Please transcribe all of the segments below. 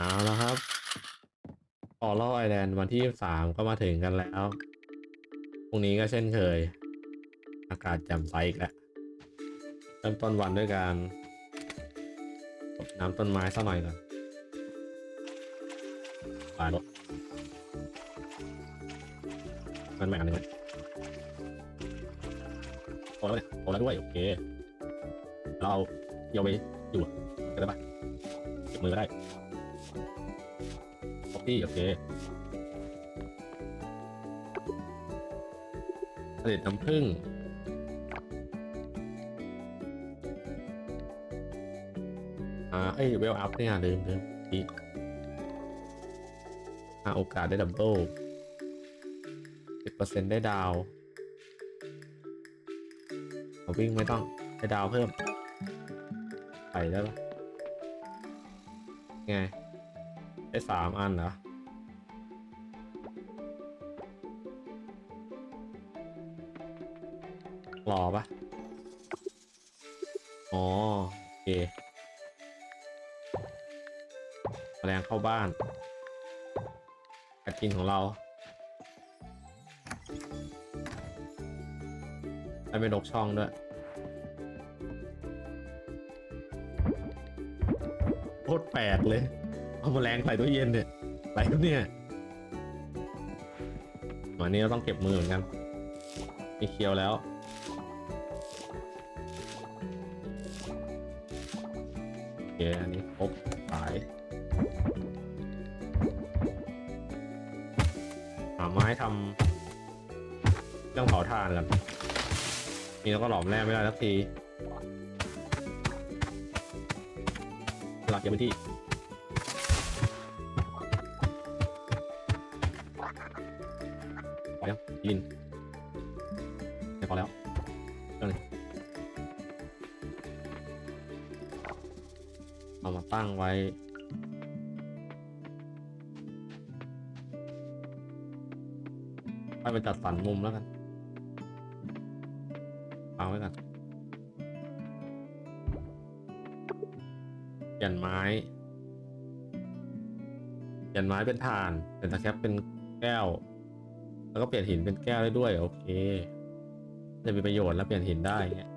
เอาแล้วครับออลไอแลนด์วันที่สามก็มาถึงกันแล้ว พรุ่งนี้ก็เช่นเคย อากาศแจ่มใสอีกแล้วเริ่มต้นวันด้วยการรดน้ำต้นไม้สักหน่อยก่อนปายรถมันแม่งอันหนึงไหมโตแล้วเนี่ยโตแล้วด้วย โอเค เราเอาเยวไปอยู่ก็ได้ปะเก็บมือก็ได้ คอปปี้ โอเคผลิตน้ำผึ้งอ่าเอ้ยเวลอัพเนี่ยลืมลืมอีกอ่าโอกาสได้ดับเบิลสิบเปอร์เซ็นต์ได้ดาวเอาวิ่งไม่ต้อง ได้ดาวเพิ่มใส่ได้ปะไง ได้สามอันเหรอรอปะอ๋อโอเคแมลงเข้าบ้านกัดกินของเราได้เป็นนกช่องด้วยโคตรแปลกเลย เอาแมลงใส่ตู้เย็นเนี่ยอะไรครับเนี่ยวันนี้เราต้องเก็บมือเหมือนกันมีเคียวแล้วโอเคอันนี้ครบสายหาไม้ทำเครื่องเผาถ่านกันนี่เราก็หลอมแร่ไม่ได้สักทีหลักเก็บพื้นที่ พอยังยินไม่พอแล้วเรื่องนี้เอามาตั้งไว้ค่อยไปจัดสรรมุมแล้วกันเอาไว้กันเปลี่ยนไม้เปลี่ยนไม้เป็นถ่าน เปลี่ยนตะแคปเป็นแก้ว แล้วก็เปลี่ยนหินเป็นแก้วได้ด้วย โอเค จะมีประโยชน์แล้วเปลี่ยนหินได้เงี้ย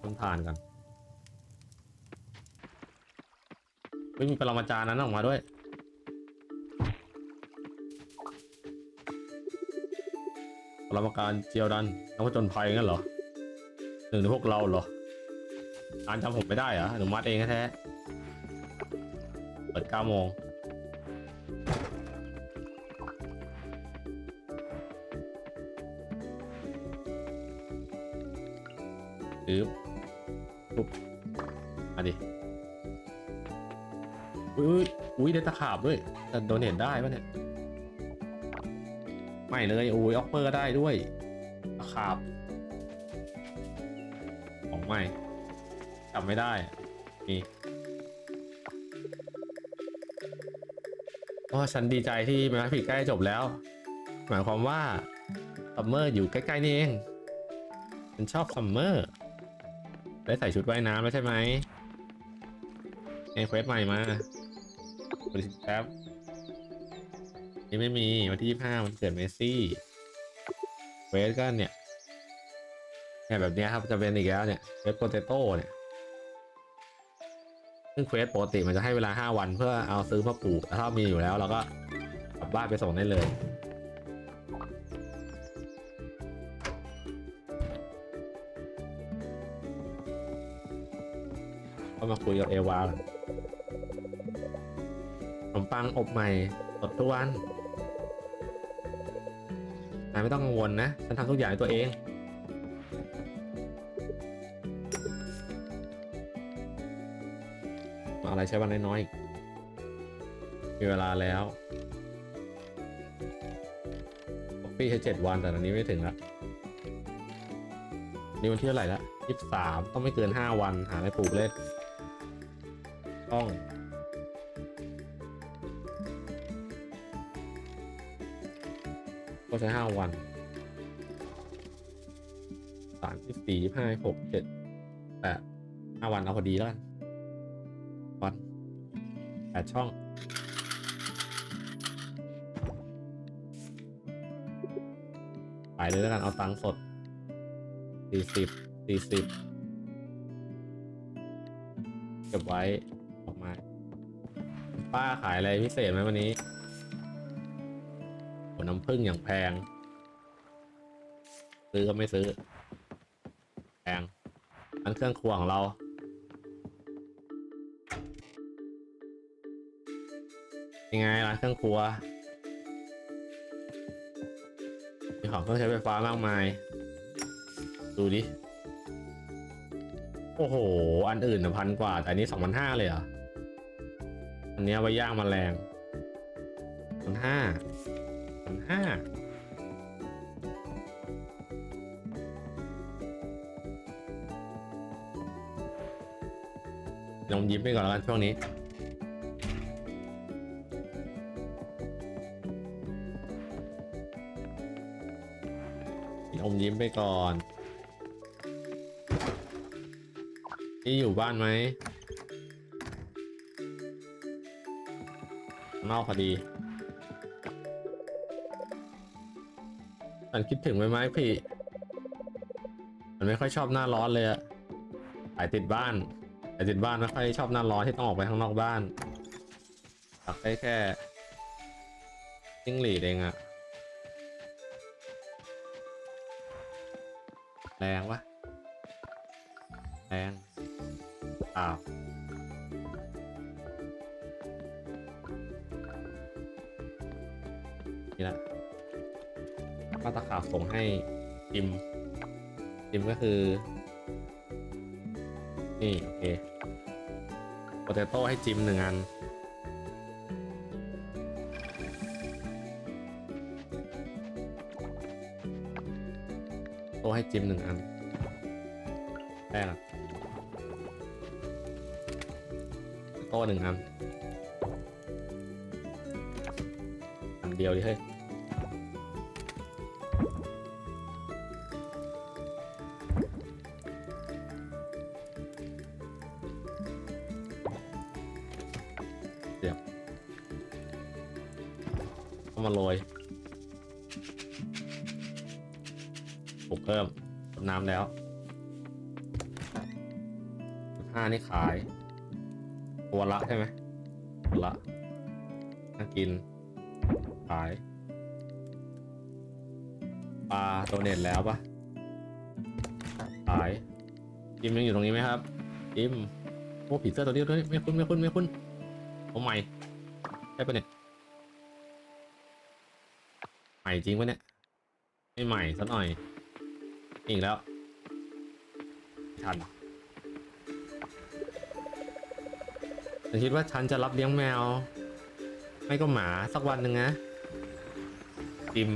ทำถ่านกันไม่มีปรมาจารย์นั้นออกมาด้วยปรมาการเจียวดันนักผจญภัยงั้นเหรอหนึ่งในพวกเราเหรออ่านจำผมไม่ได้เหรอหนูมัดเองแท้เปิดเก้าโมง ปึ๊บปุ๊บมาดิอุ้ยอุ้ยอุ้ยได้ตะขาบด้วยแต่โดนเห็นได้ปะเนี่ยไม่เลยโอ้ยออฟเปอร์ได้ด้วยราคาบของใหม่จำไม่ได้นี่โอ้ฉันดีใจที่มาผิดใกล้จบแล้ว หมายความว่าซัมเมอร์อยู่ใกล้ ๆ นี่เองฉันชอบซัมเมอร์ ได้ใส่ชุดว่ายน้ำแล้วใช่ไหมเอเควสใหม่มาบริษัทแป๊บนี่ไม่มีวันที่25มันเกิดเมสซี่เวสก็เนี่ยเนี่ยแบบเนี้ยครับจะเป็นอีกแล้วเนี่ยเวสโปเตโต้เนี่ยซึ่งเควสปกติมันจะให้เวลา 5 วันเพื่อเอาซื้อมาปลูกถ้ามีอยู่แล้วเราก็กลับบ้านไปส่งได้เลย ก็มาคุยกับเอวาขนมปังอบใหม่สดทุกวันนายไม่ต้องกังวลนะ ฉันทำทุกอย่างด้วยตัวเอง อะไรใช้วันน้อยๆมีเวลาแล้วปี้ใช้เจ็ดวันแต่ตอนนี้ไม่ถึงละนี่วันที่เท่าไหร่ละยี่สิบสามต้องไม่เกินห้าวันหาอะไรปลูกเล่น ต้อง ก็ใช้ห้าวันสามสิบสี่ห้าหกเจ็ดแปดห้าวันเอาพอดีแล้วกันวันแปดช่องขายเลยแล้วกันเอาตังค์สดสี่สิบสี่สิบเก็บไว้ ป้าขายอะไรพิเศษไหมวันนี้ผลน้ำผึ้งอย่างแพง ซื้อก็ไม่ซื้อ แพงอันเครื่องครัวของเรายังไงร้านเครื่องครัว มีของเครื่องใช้ไฟฟ้ามากมาย ดูดิ โอ้โห อันอื่นพันกว่า แต่อันนี้สองพันห้าเลยเหร อันนี้ไว้ย่างแมลงพันห้าพันห้าลองยิ้มไปก่อนแล้วกันช่วงนี้อมยิ้มไปก่อนนี่อยู่บ้านไหม นอกพอดีฉันคิดถึงไหมไหมพี่ มันไม่ค่อยชอบหน้าร้อนเลยอะสายติดบ้านสายติดบ้านไม่ค่อยชอบหน้าร้อนที่ต้องออกไปข้างนอกบ้านตักได้แค่จิ้งหรีดเองอะแรงวะ นี่ โอเคโปเตโต้ให้จิมหนึ่งอัน โต้ให้จิมหนึ่งอันแรกอะโต้หนึ่งอัน อันเดียวดิเฮ้ย ห้านี่ขาย ตัวละใช่ไหมตัวละน่ากิน ขาย ปลาโดเนทแล้วปะขายจิมยังอยู่ตรงนี้ไหมครับจิมโอ้ผีเสื้อตัวนี้ด้วยไม่คุ้นไม่คุ้นไม่คุ้นเอาใหม่ใช่ปะเนี่ยใหม่จริงปะเนี่ยไม่ใหม่สักหน่อยอีกแล้วทัน ฉันคิดว่าฉันจะรับเลี้ยงแมว ไม่ก็หมาสักวันหนึ่งนะจิม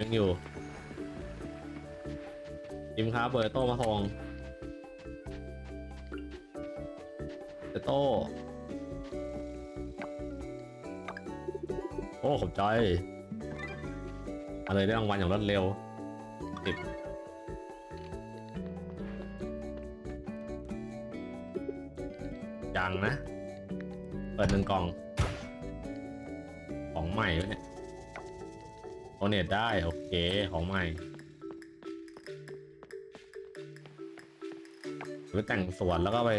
ยังอยู่จิมครับเบอร์โต้มาทองเบอร์โต้โอ้ขอบใจอะไรได้รางวัลอย่างรวดเร็วติด ปิดหนึ่งกล่อง ของใหม่วะเนี่ยโอเนตได้ โอเค ของใหม่ไปแต่งสวนแล้วก็ไป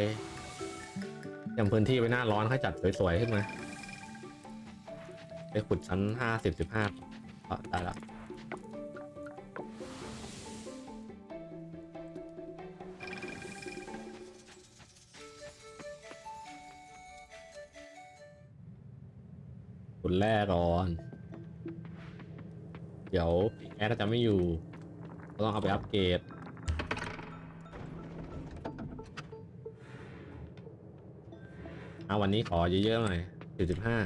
เตรียมพื้นที่ไว้หน้าร้อนค่อยจัดสวยๆขึ้นมา ไปขุดชั้นห้าสิบสิบห้าได้ละ คนแรกก่อน เดี๋ยวแอร์ก็จะไม่อยู่ก็ต้องเอาไปอัปเกรดเอาวันนี้ขอเยอะๆหน่อยสี่สิบห้า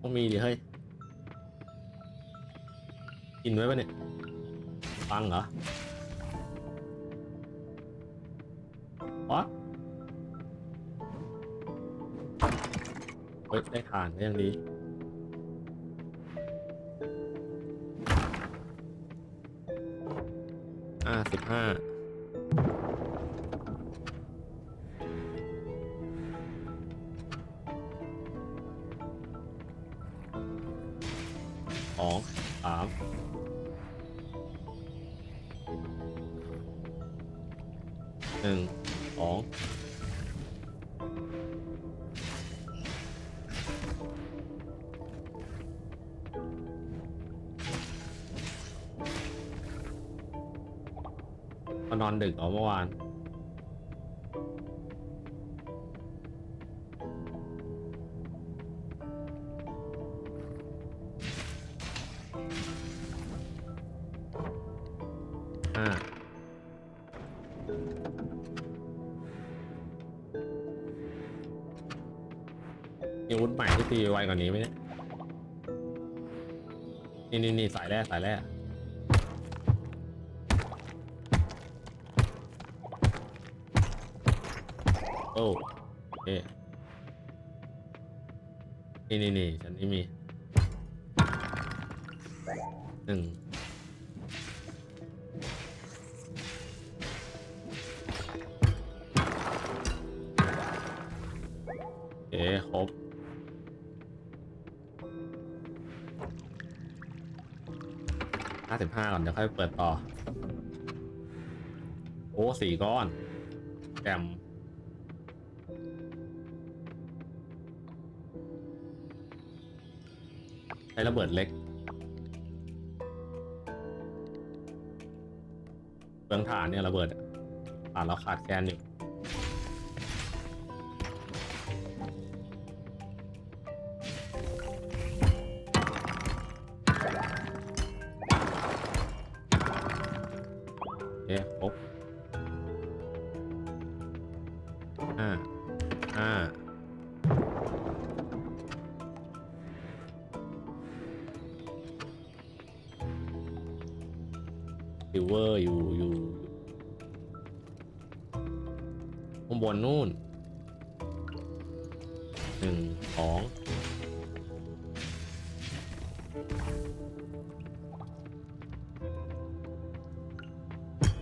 ต้องมีดิเฮ้ย กินไว้ปะเนี่ย ฟังเหรอ เฮ้ยได้ฐานก็ยังดีอ่าสิบห้าสองสามหนึ่ง อนดึกเหรอเมื่อวานห้ามีอาวุธใหม่ที่ตีไวกว่านี้ไหมเนี่ย นี่นี่นี่สายแรกสายแร โอ้โอเคนี่นี่นี่ฉันนี่มีหนึ่งเอ๊ครบห้าสิบห้าก่อน เดี๋ยวค่อยเปิดต่อ โอ้สี่ก้อนแจม ใช้ระเบิดเล็กเบืองฐานเนี่ยระเบิดอะฐานเราขาดแคลนอยู่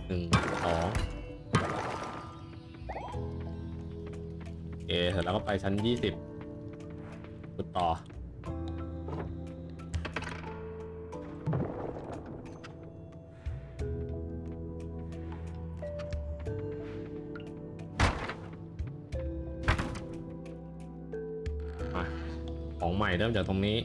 หนึ่งสองโอเคเสร็จแล้วก็ไปชั้นยี่สิบขุดต่ออะของใหม่เริ่มจากตรงนี้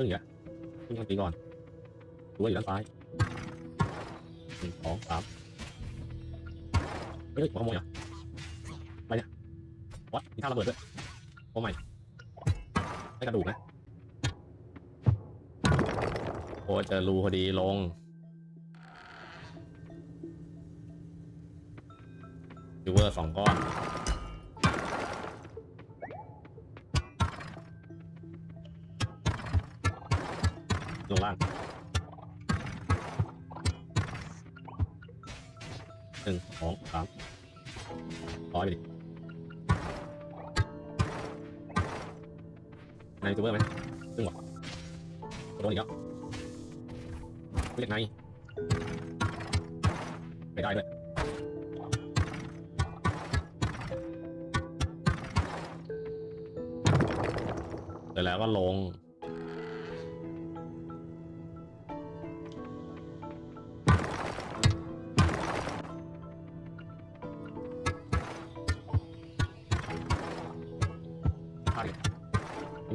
เพิ่งอีกแล้วเพิ่งตีก่อนดูว่าอยู่ด้านซ้ายหนึ่งสองสามเฮ้ยขโมยเหรออะไรเนี่ยวัดมีท่าระเบิดด้วยโอ้ใหม่ไม่กระดูกนะโอ้เจอรูพอดีลงยูเวอร์สองก้อน ลงล่างหนึ่งสองสามร้อยไปดินายยูทูเบอร์ไหมซึ่งหรอโดนอีกแล้วเรียกไงไม่ได้ด้วยเสร็จแล้วก็ลง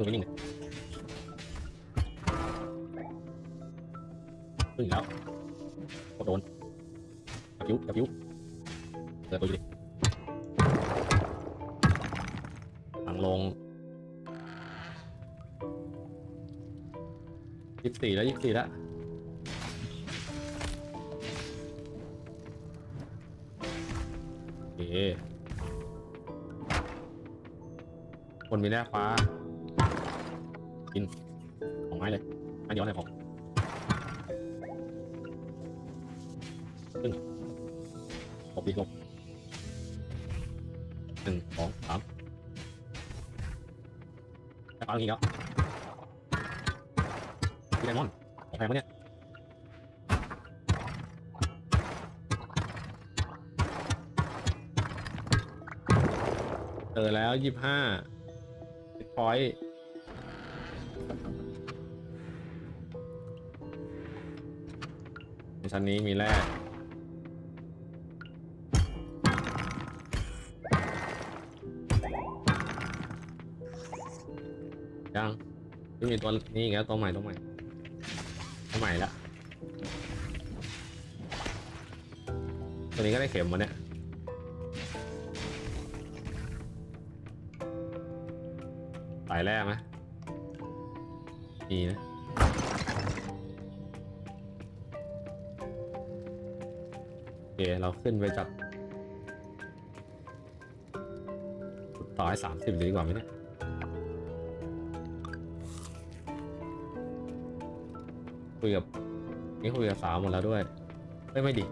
ไม่นิ่งเลยขึ้นอีกแล้วกดโดนกระพิ้วกระพิ้วเปิดตัวอยู่ดิหังลงยี่สิบสี่แล้วยี่สิบสี่แล้วโอเคคนมีแร่ฟ้า กินของไม้เลยไม้เดียวเลยของขึ้นหกดีลบหนึ่งสองสามแร่ฟ้าอย่างนี้แล้วไดมอนด์ของแพงปะเนี่ยเจอแล้วยี่ห้าพอยต์ ชั้นนี้มีแร่ยังไม่มีตัวนี้อีกแล้วตัวใหม่ตัวใหม่ตัวใหม่ละตัวนี้ก็ได้เข็มมาเนี่ยสายแร่ไหมมีนะ เค เราขึ้นไปจับต่อให้สามสิบดีกว่าไหมเนี่ยคุยกับนี่คุยกับสาวหมดแล้วด้วยไม่ไม่ดิ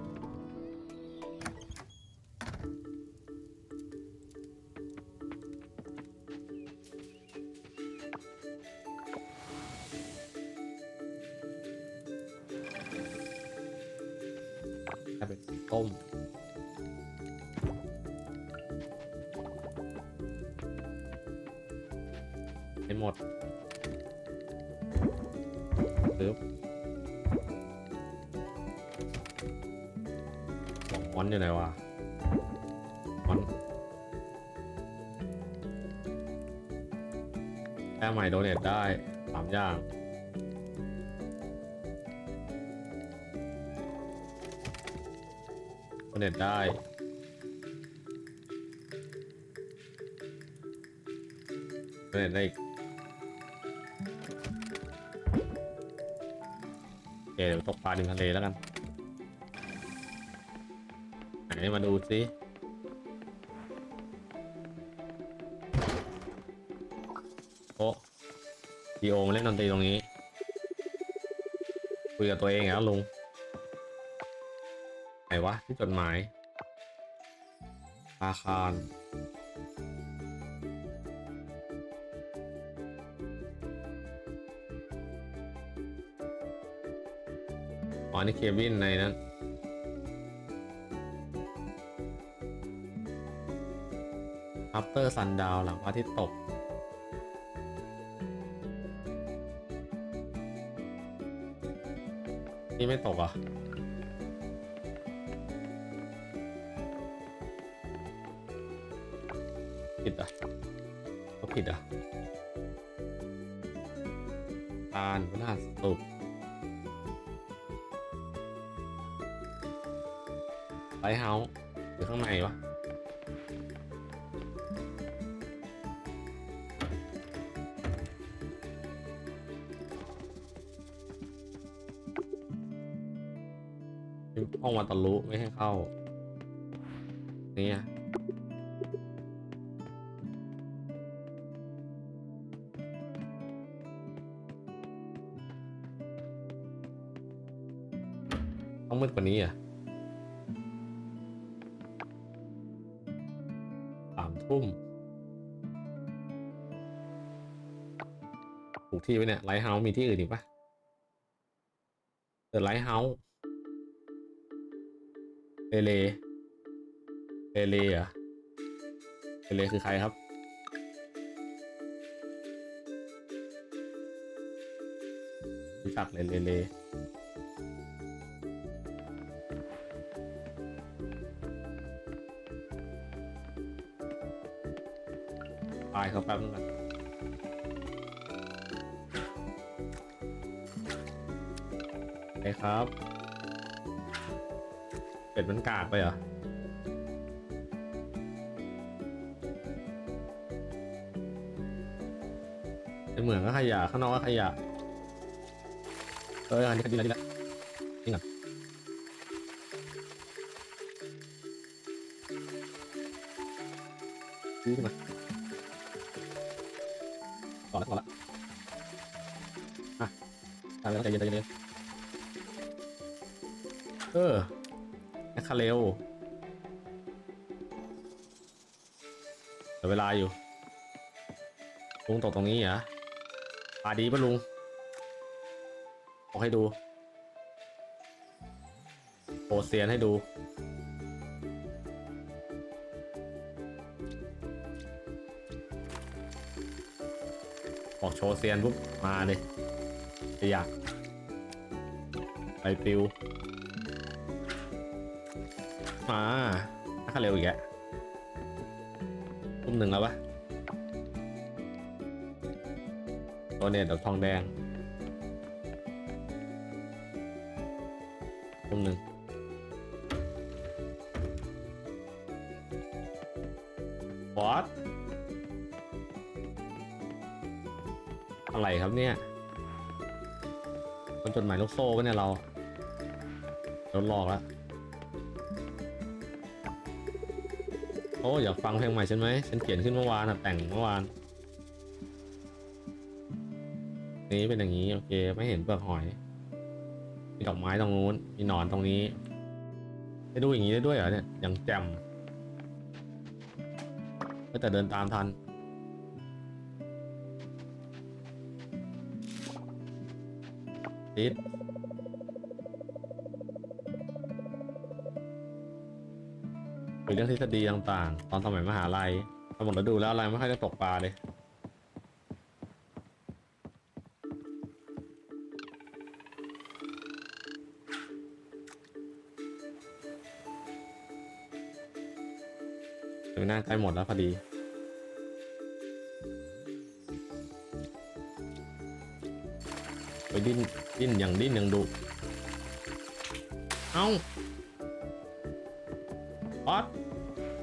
โดเนทได้สามอย่าง โดเนทได้โดเนทได้เดี๋ยวตกปลาดินทะเลแล้วกัน ไหนมาดูสิ ดีโอมาเล่นดนตรีตรงนี้ คุยกับตัวเองแล้วลุง ไหนวะที่จดหมาย อาคารอ๋อนี่เคบินในนั้นอัปเตอร์ซันดาวหลังพระอาทิตย์ตก นี่ไม่ตกอะผิดอะก็ผิดอะตาลพฤหัสตกไลท์เฮาส์อยู่ข้างในวะ ห้องวัตารุไม่ให้เข้า เนี่ยต้องมืดกว่านี้อะสามทุ่มถูกที่ไว้เนี่ยไลท์เฮาส์มีที่อื่นอีกปะเดอะไลท์เฮาส์ เลเลเลเลเหรอเลเลคือใครครับ รู้จักเลเลเลตายเขาแป๊บนึงก่อนไปครับ เป็ดมันกากไปเหรอในเหมืองก็ขยะข้างนอกก็ขยะเอออันนี้ดีแล้วดีแล้วนี่ก่อนดีขึ้นมาต่อแล้วต่อแล้วอะตามไปแล้วใจเย็นใจเย็นเออาเรลเหลือเวลาอยู่ ลุงตกตรงนี้เหรอปาดีปะลุงบอกให้ดูโอเซียนให้ดูบอกโชว์เซียนปุ๊บมาเลยอยากไปปิว มาถ้าเร็วอีกแกทุ่มหนึ่งแล้วปะตัวเนี่ยดอกทองแดงทุ่มหนึ่งวอตอะไรครับเนี่ยคนจดหมายลูกโซ่ปะเนี่ยเราโดนหลอกแล้ว โอ้อยากฟังเพลงใหม่ฉันไหมฉันเขียนขึ้นเมื่อวานอะแต่งเมื่อวาน นี้เป็นอย่างนี้โอเค ไม่เห็นเปลือกหอย มีดอกไม้ตรงนู้น มีหนอนตรงนี้ได้ดูอย่างนี้ได้ด้วยเหรอเนี่ยอย่างแจ่มแต่เดินตามทันติด คุยเรื่องทฤษฎีต่างๆ ตอนสมัยมหาลัยพอหมดฤดูแล้วอะไรไม่ค่อยได้ตกปลาเลยหน้าใกล้หมดแล้วพอดีไปดิ้นดิ้นอย่างดิ้นอย่างดุ เอ้า ออส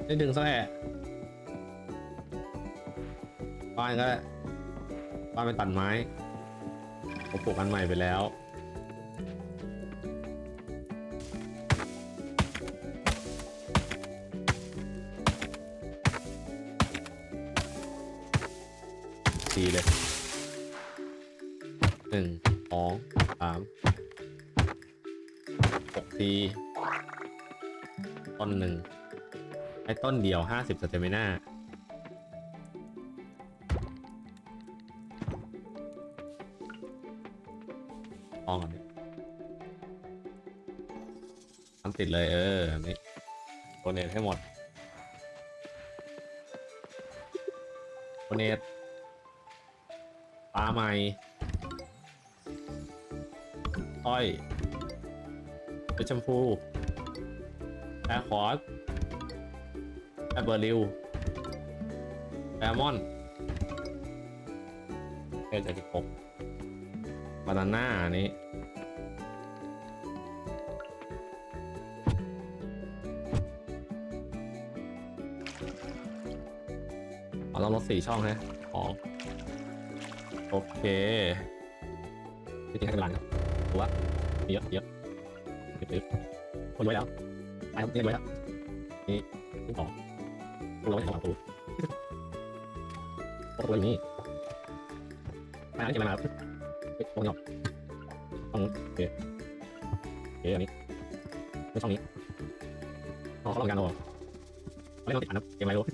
ได้ดึงซะแหละบ้านก็ได้บ้านไปตัดไม้ผมปลูกอันใหม่ไปแล้วสีเลยหนึ่งสองสามหกที ต้นหนึ่งไอ้ต้นเดียวห้าสิบสเตมิน่าลองก่อนดิทำติดเลยเออ นี่โดเนทให้หมดโดเนทปลาใหม่อ้อยเป็นชมพู แอร์คอร์สแอร์เบอร์ลิวแอร์มอนเอเจ็ดสิบหกบานาน่าอันนี้เราลดสี่ช่องฮะของโอเคจริงๆให้เป็นล้านครับว่าเยอะเยอะเยอะคนรวยแล้ว ไปครับนี่รวยแล้วนี่นี่ของคนรวยของตัวคนรวอยู่นี่มาอันนี้มาครับเฮ้ยตรงนี้ออกตรงนู้โอเคโอเคอันนี้ไม่ช่องนี้อ๋อเขาลองกันเอาอกเขาเล่นเราติดอันนะเกมอะไรรู้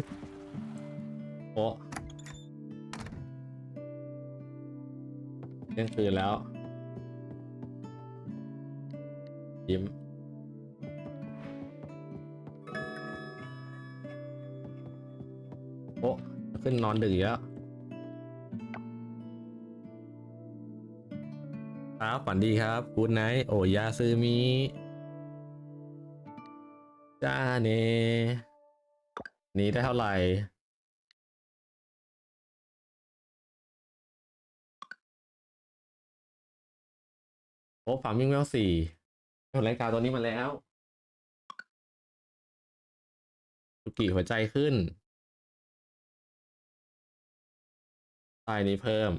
โอ้เที่ยงคืนแล้วยิ้ม ขึ้นนอนดึกอีกแล้วครับฝันดีครับกูดไนท์โอยาซึมิจ้าเนนี่ได้เท่าไหร่ โอ้ฟาร์มมิ่งเวลสี่ผลรายการตัวนี้มาแล้วสุกิหัวใจขึ้น ใต้นี้เพิ่ม